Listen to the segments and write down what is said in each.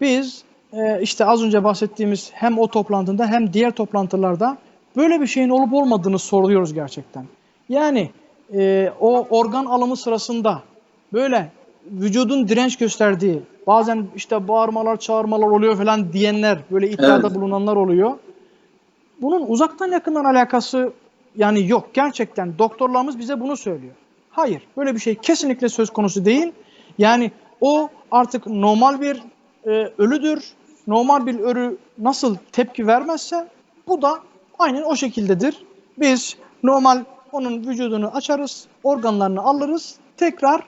biz e, işte az önce bahsettiğimiz hem o toplantıda hem diğer toplantılarda böyle bir şeyin olup olmadığını soruyoruz gerçekten. Yani e, o organ alımı sırasında böyle vücudun direnç gösterdiği bazen işte bağırmalar çağırmalar oluyor falan diyenler böyle iddiada Evet. bulunanlar oluyor. Bunun uzaktan yakından alakası yani yok gerçekten doktorlarımız bize bunu söylüyor. Hayır böyle bir şey kesinlikle söz konusu değil. Yani o artık normal bir e, ölüdür. Normal bir ölü nasıl tepki vermezse bu da aynen o şekildedir. Biz normal onun vücudunu açarız, organlarını alırız, tekrar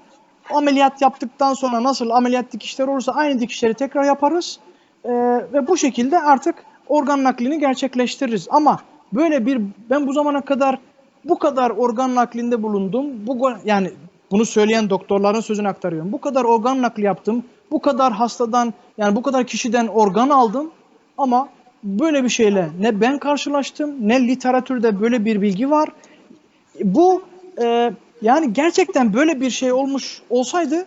ameliyat yaptıktan sonra nasıl ameliyat dikişleri olursa aynı dikişleri tekrar yaparız. Ee, ve bu şekilde artık organ naklini gerçekleştiririz. Ama böyle bir ben bu zamana kadar bu kadar organ naklinde bulundum. Bu yani bunu söyleyen doktorların sözünü aktarıyorum. Bu kadar organ nakli yaptım. Bu kadar hastadan yani bu kadar kişiden organ aldım ama böyle bir şeyle ne ben karşılaştım ne literatürde böyle bir bilgi var. Bu e, yani gerçekten böyle bir şey olmuş olsaydı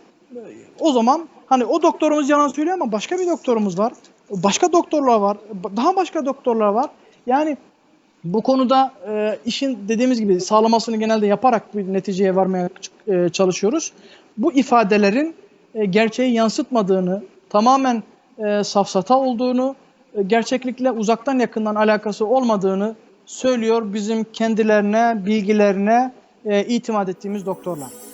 o zaman hani o doktorumuz yalan söylüyor ama başka bir doktorumuz var. Başka doktorlar var. Daha başka doktorlar var. Yani bu konuda e, işin dediğimiz gibi sağlamasını genelde yaparak bir neticeye varmaya e, çalışıyoruz. Bu ifadelerin e, gerçeği yansıtmadığını, tamamen e, safsata olduğunu, e, gerçeklikle uzaktan yakından alakası olmadığını söylüyor bizim kendilerine, bilgilerine e, itimat ettiğimiz doktorlar.